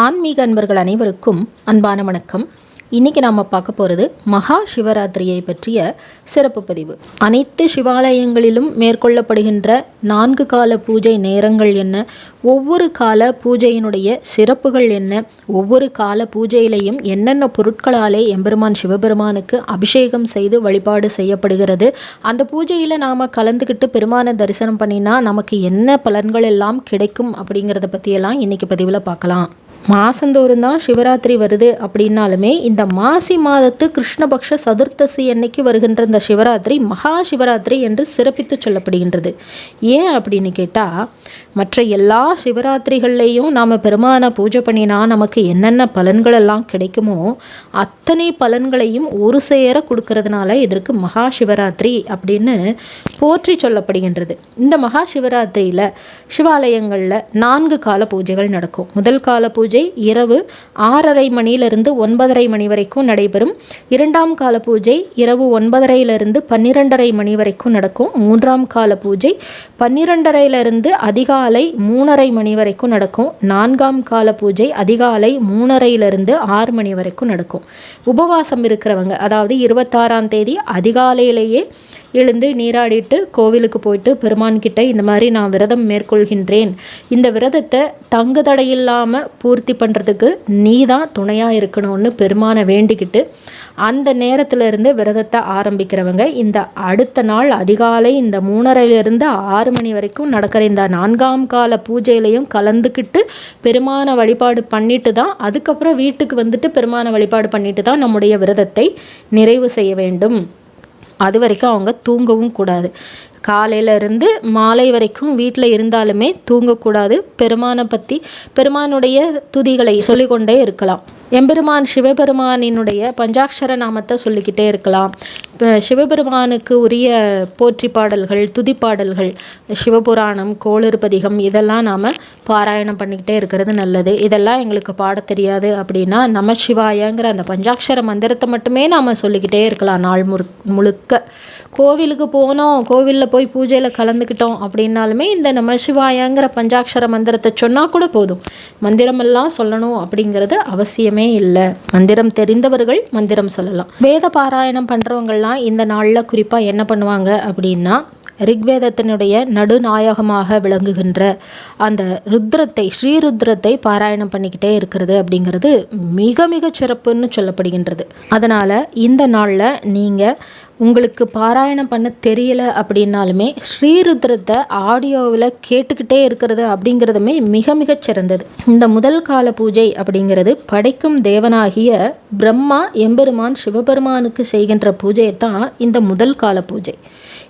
ஆன்மீக அன்பர்கள் அனைவருக்கும் அன்பான வணக்கம். இன்னைக்கு நாம் பார்க்க போகிறது மகா சிவராத்திரியை பற்றிய சிறப்பு பதிவு. அனைத்து சிவாலயங்களிலும் மேற்கொள்ளப்படுகின்ற நான்கு கால பூஜை நேரங்கள் என்ன? ஒவ்வொரு கால பூஜையினுடைய சிறப்புகள் என்ன? ஒவ்வொரு கால பூஜையிலையும் என்னென்ன பொருட்களாலே எம்பெருமான் சிவபெருமானுக்கு அபிஷேகம் செய்து வழிபாடு செய்யப்படுகிறது? அந்த பூஜையில் நாம் கலந்துக்கிட்டு பெருமானை தரிசனம் பண்ணினா நமக்கு என்ன பலன்கள் எல்லாம் கிடைக்கும் அப்படிங்கிறத பற்றியெல்லாம் இன்றைக்கி பதிவில் பார்க்கலாம். மாசந்தோறும் தான் சிவராத்திரி வருது அப்படின்னாலுமே இந்த மாசி மாதத்து கிருஷ்ணபக்ஷ சதுர்த்தசி அன்னைக்கு வருகின்ற இந்த சிவராத்திரி மகா சிவராத்திரி என்று சிறப்பித்து சொல்லப்படுகின்றது. ஏன் அப்படின்னு கேட்டால் மற்ற எல்லா சிவராத்திரிகள்லேயும் நாம் பெருமானை பூஜை பண்ணினா நமக்கு என்னென்ன பலன்கள் எல்லாம் கிடைக்குமோ அத்தனை பலன்களையும் ஒரு சேர கொடுக்கறதுனால இதற்கு மகா சிவராத்திரி அப்படின்னு போற்றி சொல்லப்படுகின்றது. இந்த மகா சிவராத்திரியில் சிவாலயங்களில் நான்கு கால பூஜைகள் நடக்கும். முதல் கால பூஜை இரவு ஆறரை மணியிலிருந்து ஒன்பதரை மணி வரைக்கும் நடைபெறும். இரண்டாம் கால பூஜை இரவு ஒன்பதரையிலிருந்து பன்னிரெண்டரை மணி வரைக்கும் நடக்கும். மூன்றாம் கால பூஜை பன்னிரெண்டரையிலிருந்து அதிகாலை மூணரை மணி வரைக்கும் நடக்கும். நான்காம் கால பூஜை அதிகாலை மூணரையிலிருந்து ஆறு மணி வரைக்கும் நடக்கும். உபவாசம் இருக்கிறவங்க அதாவது இருபத்தாறாம் தேதி அதிகாலையிலேயே எழுந்து நீராடிட்டு கோவிலுக்கு போயிட்டு பெருமான் கிட்ட இந்த மாதிரி நான் விரதம் மேற்கொள்கின்றேன். இந்த விரதத்தை தங்கு தடையில்லாமல் பூர்த்தி பண்ணுறதுக்கு நீ தான் துணையாக இருக்கணும்னு பெருமானை வேண்டிக்கிட்டு அந்த நேரத்திலிருந்து விரதத்தை ஆரம்பிக்கிறவங்க இந்த அடுத்த நாள் அதிகாலை இந்த மூணரையிலிருந்து ஆறு மணி வரைக்கும் நடக்கிற இந்த நான்காம் கால பூஜையிலையும் கலந்துக்கிட்டு பெருமான வழிபாடு பண்ணிட்டு தான் அதுக்கப்புறம் வீட்டுக்கு வந்துட்டு பெருமான வழிபாடு பண்ணிட்டு தான் நம்முடைய விரதத்தை நிறைவு செய்ய வேண்டும். அது வரைக்கும் அவங்க தூங்கவும் கூடாது. காலையிலேருந்து மாலை வரைக்கும் வீட்டில் இருந்தாலுமே தூங்கக்கூடாது. பெருமானை பற்றி பெருமானுடைய துதிகளை சொல்லிக்கொண்டே இருக்கலாம். எம்பெருமான் சிவபெருமானினுடைய பஞ்சாட்சர நாமத்தை சொல்லிக்கிட்டே இருக்கலாம். இப்போ சிவபெருமானுக்கு உரிய போற்றி பாடல்கள் துதி பாடல்கள் சிவபுராணம் கோளறுபதிகம் இதெல்லாம் நாம் பாராயணம் பண்ணிக்கிட்டே இருக்கிறது நல்லது. இதெல்லாம் எங்களுக்கு பாட தெரியாது அப்படின்னா நம சிவாயங்கிற அந்த பஞ்சாட்சர மந்திரத்தை மட்டுமே நாம் சொல்லிக்கிட்டே இருக்கலாம் நாள் முழு முழுக்க. கோவிலுக்கு போனோம் கோவிலில் போய் பூஜையில் கலந்துக்கிட்டோம் அப்படின்னாலுமே இந்த நம சிவாயங்கிற பஞ்சாட்சர மந்திரத்தை சொன்னால் கூட போதும். மந்திரமெல்லாம் சொல்லணும் அப்படிங்கிறது அவசியமே இல்லை. மந்திரம் தெரிந்தவர்கள் மந்திரம் சொல்லலாம். வேத பாராயணம் பண்ணுறவங்கள்லாம் இந்த நாளில் குறிப்பாக என்ன பண்ணுவாங்க அப்படின்னா ரிக்வேதத்தினுடைய நடுநாயகமாக விளங்குகின்ற அந்த ருத்ரத்தை ஸ்ரீருத்ரத்தை பாராயணம் பண்ணிக்கிட்டே இருக்கிறது அப்படிங்கிறது மிக மிக சிறப்புன்னு சொல்லப்படுகின்றது. அதனால் இந்த நாளில் நீங்கள் உங்களுக்கு பாராயணம் பண்ண தெரியல அப்படின்னாலுமே ஸ்ரீருத்ரத்தை ஆடியோவில் கேட்டுக்கிட்டே இருக்கிறது அப்படிங்கிறதுமே மிக மிகச் சிறந்தது. இந்த முதல் கால பூஜை அப்படிங்கிறது படைக்கும் தேவனாகிய பிரம்மா எம்பெருமான் சிவபெருமானுக்கு செய்கின்ற பூஜையை தான் இந்த முதல் கால பூஜை.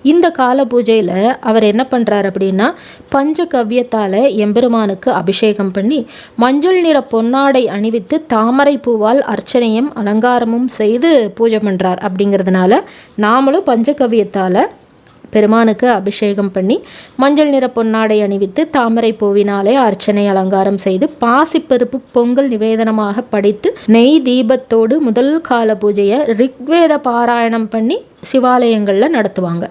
இந்த கால பூஜையில் அவர் என்ன பண்ணுறார் அப்படின்னா பஞ்ச கவ்யத்தால் எம்பெருமானுக்கு அபிஷேகம் பண்ணி மஞ்சள் நிற பொன்னாடை அணிவித்து தாமரை பூவால் அர்ச்சனையும் அலங்காரமும் செய்து பூஜை பண்ணுறார் அப்படிங்கிறதுனால நாமளும் பஞ்சகவியத்தால் பெருமானுக்கு அபிஷேகம் பண்ணி மஞ்சள் நிற பொன்னாடை அணிவித்து தாமரை பூவினாலே அர்ச்சனை அலங்காரம் செய்து பாசிப்பருப்பு பொங்கல் நிவேதனமாக படைத்து நெய் தீபத்தோடு முதல் கால பூஜையை ரிக்வேத பாராயணம் பண்ணி சிவாலயங்களில் நடத்துவாங்க.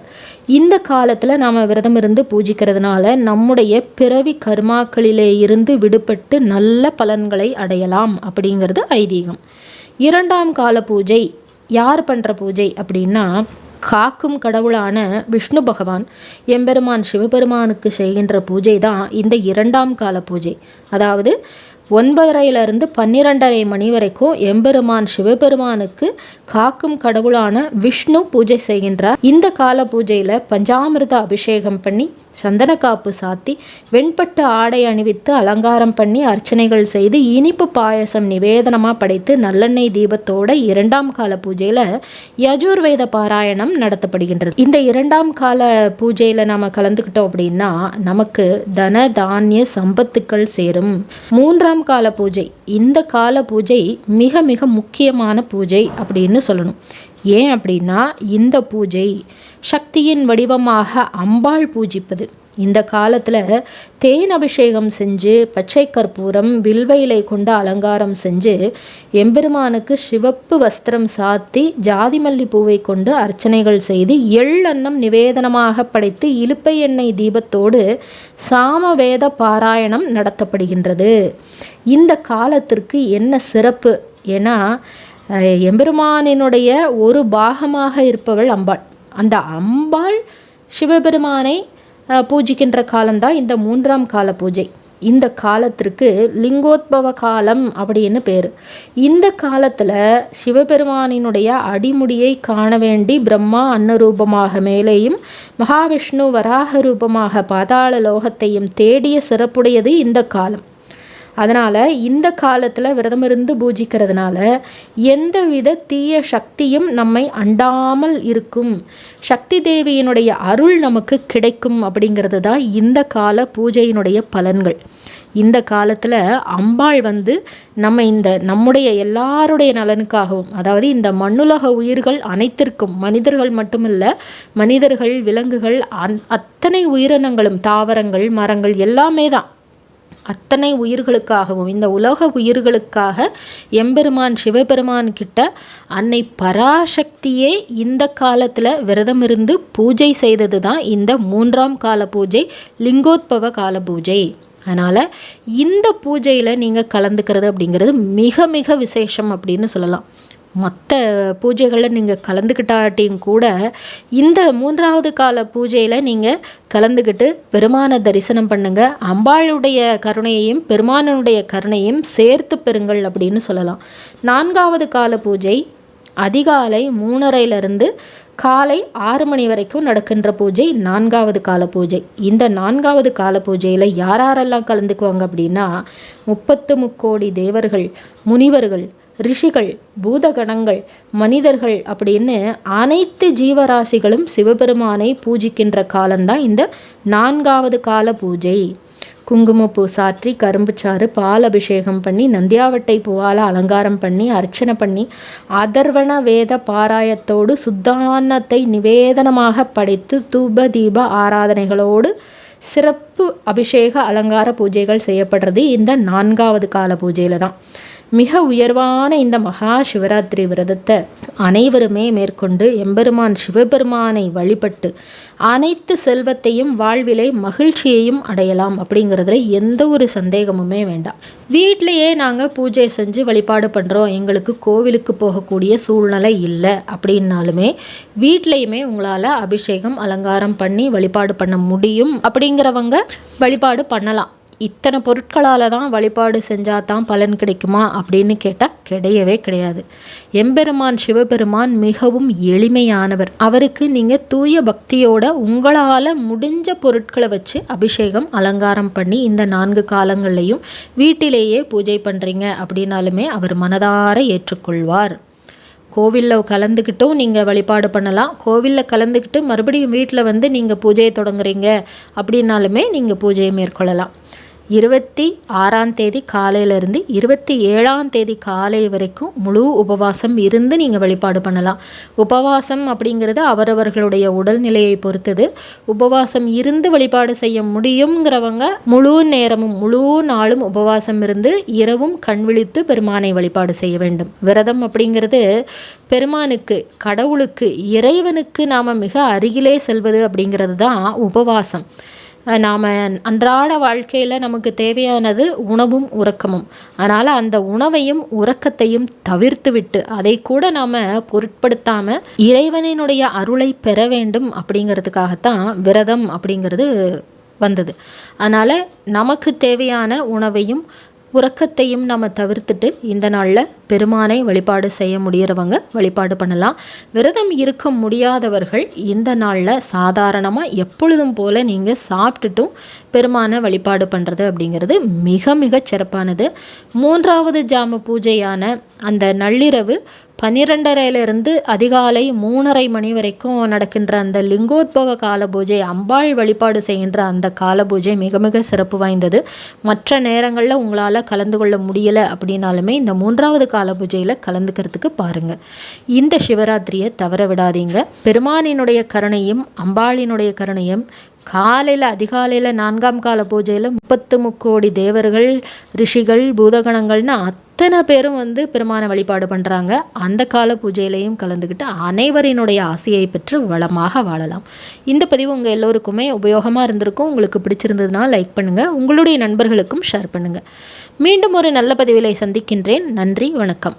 இந்த காலத்தில் நாம் விரதம் இருந்து பூஜிக்கிறதுனால நம்முடைய பிறவி கர்மாக்களிலே இருந்து விடுபட்டு நல்ல பலன்களை அடையலாம் அப்படிங்கிறது ஐதீகம். இரண்டாம் கால பூஜை யார் பண்ணுற பூஜை அப்படின்னா காக்கும் கடவுளான விஷ்ணு பகவான் எம்பெருமான் சிவபெருமானுக்கு செய்கின்ற பூஜை தான் இந்த இரண்டாம் கால பூஜை. அதாவது ஒன்பதரையிலிருந்து பன்னிரெண்டரை மணி வரைக்கும் எம்பெருமான் சிவபெருமானுக்கு காக்கும் கடவுளான விஷ்ணு பூஜை செய்கின்றார். இந்த கால பூஜையில் பஞ்சாமிர்த அபிஷேகம் பண்ணி சந்தன காப்பு சாத்தி வெண்பட்டு ஆடை அணிவித்து அலங்காரம் பண்ணி அர்ச்சனைகள் செய்து இனிப்பு பாயசம் நிவேதனமாக படைத்து நல்லெண்ணெய் தீபத்தோட இரண்டாம் கால பூஜையில் யஜுர்வேத பாராயணம் நடத்தப்படுகின்றது. இந்த இரண்டாம் கால பூஜையில் நாம் கலந்துக்கிட்டோம் அப்படின்னா நமக்கு தன தானிய சம்பத்துக்கள் சேரும். மூன்றாம் கால பூஜை. இந்த கால பூஜை மிக மிக முக்கியமான பூஜை அப்படின்னு சொல்லணும். ஏன் அப்படின்னா இந்த பூஜை சக்தியின் வடிவமாக அம்பாள் பூஜிப்பது. இந்த காலத்தில் தேன் அபிஷேகம் செஞ்சு பச்சை கற்பூரம் வில்வையிலை கொண்டு அலங்காரம் செஞ்சு எம்பெருமானுக்கு சிவப்பு வஸ்திரம் சாத்தி ஜாதி மல்லி பூவை கொண்டு அர்ச்சனைகள் செய்து எள்ளன்னம் நிவேதனமாக படைத்து இலுப்பை எண்ணெய் தீபத்தோடு சாமவேத பாராயணம் நடத்தப்படுகின்றது. இந்த காலத்திற்கு என்ன சிறப்பு? ஏன்னா எம்பெருமானினுடைய ஒரு பாகமாக இருப்பவள் அம்பாள். அந்த அம்பாள் சிவபெருமானை பூஜிக்கின்ற காலம்தான் இந்த மூன்றாம் கால பூஜை. இந்த காலத்திற்கு லிங்கோத்பவ காலம் அப்படின்னு பேர். இந்த காலத்தில் சிவபெருமானினுடைய அடிமுடியை காண வேண்டி பிரம்மா அன்னரூபமாக மேலேயும் மகாவிஷ்ணு வராக ரூபமாக பாதாள லோகத்தையும் தேடிய சிறப்புடையது இந்த காலம். அதனால் இந்த காலத்தில் விரதம் இருந்து பூஜிக்கிறதுனால எந்தவித தீய சக்தியும் நம்மை அண்டாமல் இருக்கும். சக்தி தேவியினுடைய அருள் நமக்கு கிடைக்கும் அப்படிங்கிறது தான் இந்த கால பூஜையினுடைய பலன்கள். இந்த காலத்தில் அம்பாள் வந்து நம்ம இந்த நம்முடைய எல்லாருடைய நலனுக்காகவும் அதாவது இந்த மண்ணுலக உயிர்கள் அனைத்திற்கும் மனிதர்கள் மட்டுமில்ல மனிதர்கள் விலங்குகள் அந் அத்தனை உயிரினங்களும் தாவரங்கள் மரங்கள் எல்லாமே தான் அத்தனை உயிர்களுக்காகவும் இந்த உலக உயிர்களுக்காக எம்பெருமான் சிவபெருமான் கிட்ட அன்னை பராசக்தியே இந்த காலத்தில் விரதம் இருந்து பூஜை செய்தது தான் இந்த மூன்றாம் கால பூஜை லிங்கோத்பவ கால பூஜை. அதனால் இந்த பூஜையில் நீங்கள் கலந்துக்கிறது அப்படிங்கிறது மிக மிக விசேஷம் அப்படின்னு சொல்லலாம். மற்ற பூஜைகளில் நீங்கள் கலந்துக்கிட்டாட்டியும் கூட இந்த மூன்றாவது கால பூஜையில் நீங்கள் கலந்துக்கிட்டு பெருமானை தரிசனம் பண்ணுங்கள் அம்பாளுடைய கருணையையும் பெருமானனுடைய கருணையும் சேர்த்து பெறுங்கள் அப்படின்னு சொல்லலாம். நான்காவது கால பூஜை அதிகாலை மூணரையிலிருந்து காலை ஆறு மணி வரைக்கும் நடக்கின்ற பூஜை நான்காவது கால பூஜை. இந்த நான்காவது கால பூஜையில் யாரெல்லாம் கலந்துக்குவாங்க அப்படின்னா முப்பத்து முக்கோடி தேவர்கள் முனிவர்கள் ரிஷிகள் பூதகணங்கள் மனிதர்கள் அப்படின்னு அனைத்து ஜீவராசிகளும் சிவபெருமானை பூஜிக்கின்ற காலம்தான் இந்த நான்காவது கால பூஜை. குங்குமப்பூ சாற்றி கரும்புச்சாறு பால் அபிஷேகம் பண்ணி நந்தியாவட்டை பூவால் அலங்காரம் பண்ணி அர்ச்சனை பண்ணி அதர்வண வேத பாராயத்தோடு சுத்தானத்தை நிவேதனமாக படைத்து தூப தீப ஆராதனைகளோடு சிறப்பு அபிஷேக அலங்கார பூஜைகள் செய்யப்படுறது இந்த நான்காவது கால பூஜையில் தான் மிக உயர்வான இந்த மகா சிவராத்திரி விரதத்தை அனைவருமே மேற்கொண்டு எம்பெருமான் சிவபெருமானை வழிபட்டு அனைத்து செல்வத்தையும் வாழ்விலை மகிழ்ச்சியையும் அடையலாம் அப்படிங்கிறதுல எந்த ஒரு சந்தேகமுமே வேண்டாம். வீட்டிலையே நாங்கள் பூஜை செஞ்சு வழிபாடு பண்ணுறோம் எங்களுக்கு கோவிலுக்கு போகக்கூடிய சூழ்நிலை இல்லை அப்படின்னாலுமே வீட்லேயுமே உங்களால் அபிஷேகம் அலங்காரம் பண்ணி வழிபாடு பண்ண முடியும் அப்படிங்கிறவங்க வழிபாடு பண்ணலாம். இத்தனை பொருட்களால் தான் வழிபாடு செஞ்சால் தான் பலன் கிடைக்குமா அப்படின்னு கேட்டால் கிடையவே கிடையாது. எம்பெருமான் சிவபெருமான் மிகவும் எளிமையானவர். அவருக்கு நீங்கள் தூய பக்தியோட உங்களால் முடிஞ்ச பொருட்களை வச்சு அபிஷேகம் அலங்காரம் பண்ணி இந்த நான்கு காலங்கள்லையும் வீட்டிலேயே பூஜை பண்ணுறீங்க அப்படின்னாலுமே அவர் மனதார ஏற்றுக்கொள்வார். கோவிலில் கலந்துக்கிட்டும் நீங்கள் வழிபாடு பண்ணலாம். கோவிலில் கலந்துக்கிட்டு மறுபடியும் வீட்டில் வந்து நீங்கள் பூஜையை தொடங்குறீங்க அப்படின்னாலுமே நீங்கள் பூஜையை மேற்கொள்ளலாம். இருபத்தி ஆறாம் தேதி காலையிலேருந்து இருபத்தி ஏழாம் தேதி காலை வரைக்கும் முழு உபவாசம் இருந்து நீங்கள் வழிபாடு பண்ணலாம். உபவாசம் அப்படிங்கிறது அவரவர்களுடைய உடல்நிலையை பொறுத்தது. உபவாசம் இருந்து வழிபாடு செய்ய முடியுங்கிறவங்க முழு நேரமும் முழு நாளும் உபவாசம் இருந்து இரவும் கண் விழித்து பெருமானை வழிபாடு செய்ய வேண்டும். விரதம் அப்படிங்கிறது பெருமானுக்கு கடவுளுக்கு இறைவனுக்கு நாம் மிக அருகிலே செல்வது அப்படிங்கிறது தான் உபவாசம். நாம் அன்றாட வாழ்க்கையில் நமக்கு தேவையானது உணவும் உறக்கமும். அதனால் அந்த உணவையும் உறக்கத்தையும் தவிர்த்துவிட்டு அதை கூட நாம் பொருட்படுத்தாமல் இறைவனினுடைய அருளை பெற வேண்டும் அப்படிங்கிறதுக்காகத்தான் விரதம் அப்படிங்கிறது வந்தது. அதனால் நமக்கு தேவையான உணவையும் உறக்கத்தையும் நம்ம தவிர்த்துட்டு இந்த நாளில் பெருமானை வழிபாடு செய்ய முடிகிறவங்க வழிபாடு பண்ணலாம். விரதம் இருக்க முடியாதவர்கள் இந்த நாளில் சாதாரணமாக எப்பொழுதும் போல் நீங்கள் சாப்பிட்டுட்டும் பெருமானை வழிபாடு பண்ணுறது அப்படிங்கிறது மிக மிக சிறப்பானது. மூன்றாவது ஜாம பூஜையான அந்த நள்ளிரவு பன்னிரெண்டரையிலிருந்து அதிகாலை மூணரை மணி வரைக்கும் நடக்கின்ற அந்த லிங்கோத்பவ கால பூஜை அம்பாள் வழிபாடு செய்கின்ற அந்த கால பூஜை மிக மிக சிறப்பு வாய்ந்தது. மற்ற நேரங்களில் உங்களால் கலந்து கொள்ள முடியலை அப்படின்னாலுமே இந்த மூன்றாவது கால பூஜையில் கலந்துக்கிறதுக்கு பாருங்கள் இந்த சிவராத்திரியை தவற விடாதீங்க. பெருமானினுடைய கருணையும் அம்பாளினுடைய கருணையும் காலையில் அதிகாலையில் நான்காம் கால பூஜையில் முப்பத்து முக்கோடி தேவர்கள் ரிஷிகள் பூதகணங்கள்னு அத்தனை பேரும் வந்து பெருமானை வழிபாடு பண்ணுறாங்க அந்த கால பூஜையிலையும் கலந்துக்கிட்டு அனைவரினுடைய ஆசையை பெற்று வளமாக வாழலாம். இந்த பதிவு உங்கள் எல்லோருக்குமே உபயோகமாக இருந்திருக்கும். உங்களுக்கு பிடிச்சிருந்ததுன்னா லைக் பண்ணுங்கள் உங்களுடைய நண்பர்களுக்கும் ஷேர் பண்ணுங்கள் மீண்டும் ஒரு நல்ல பதிவிலை சந்திக்கின்றேன். நன்றி வணக்கம்.